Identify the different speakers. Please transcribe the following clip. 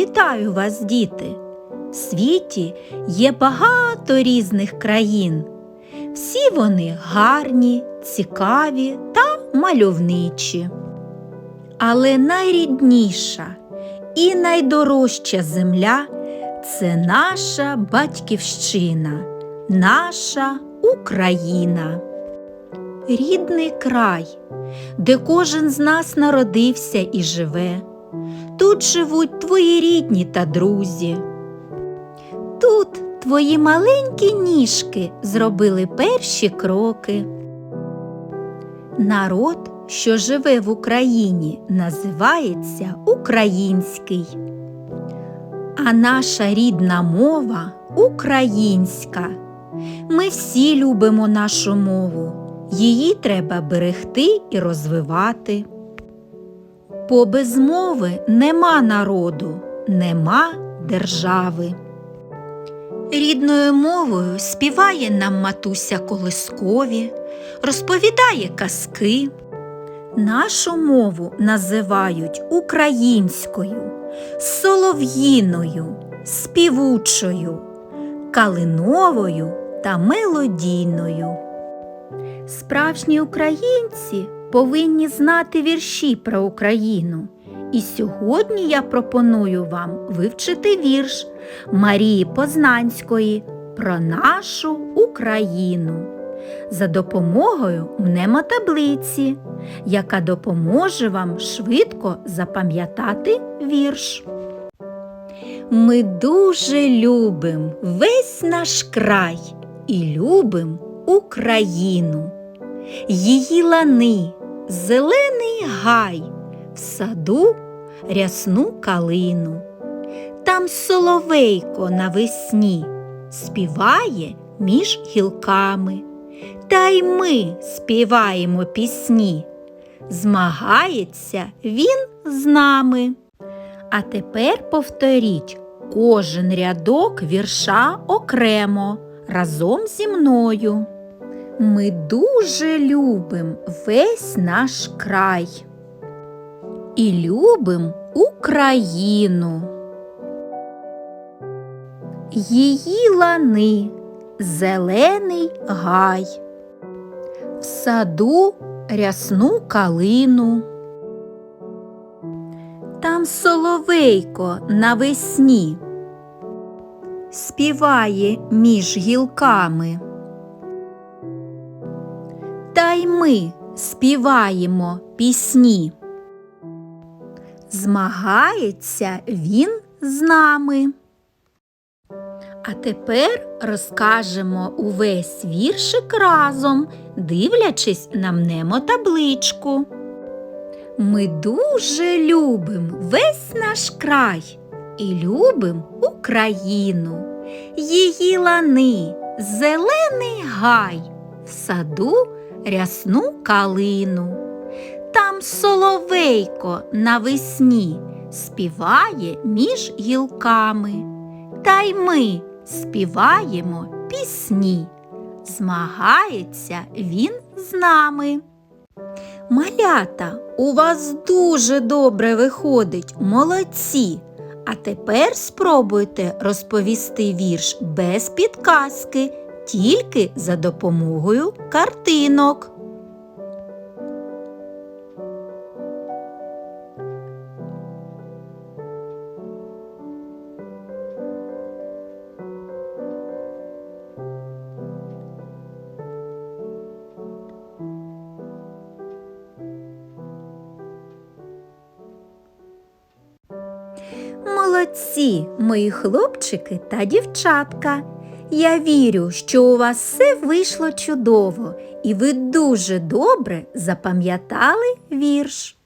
Speaker 1: Вітаю вас, діти! В світі є багато різних країн. Всі вони гарні, цікаві та мальовничі. Але найрідніша і найдорожча земля це наша батьківщина, наша Україна. Рідний край, де кожен з нас народився і живе. Тут живуть твої рідні та друзі. Тут твої маленькі ніжки зробили перші кроки. Народ, що живе в Україні, називається український. А наша рідна мова українська. Ми всі любимо нашу мову. Її треба берегти і розвивати. Бо без мови нема народу, нема держави. Рідною мовою співає нам матуся колискові, розповідає казки. Нашу мову називають українською, солов'їною, співучою, калиновою та мелодійною. Справжні українці повинні знати вірші про Україну. І сьогодні я пропоную вам вивчити вірш Марії Познанської про нашу Україну за допомогою мнемотаблиці, яка допоможе вам швидко запам'ятати вірш. Ми дуже любим весь наш край і любим Україну, її лани, зелений гай, в саду рясну калину. Там соловейко навесні співає між гілками, та й ми співаємо пісні. Змагається він з нами. А тепер повторіть кожен рядок вірша окремо разом зі мною. Ми дуже любим весь наш край і любим Україну. Її лани, зелений гай, в саду рясну калину. Там соловейко навесні співає між гілками. Та й ми співаємо пісні. Змагається він з нами. А тепер розкажемо увесь віршик разом, дивлячись на мнемотабличку. Ми дуже любим весь наш край і любим Україну, її лани, зелений гай, в саду рясну калину. Там соловейко навесні співає між гілками, та й ми співаємо пісні. Змагається він з нами. Малята, у вас дуже добре виходить, молодці. А тепер спробуйте розповісти вірш без підказки, тільки за допомогою картинок. Молодці, мої хлопчики та дівчатка. Я вірю, що у вас все вийшло чудово, і ви дуже добре запам'ятали вірш.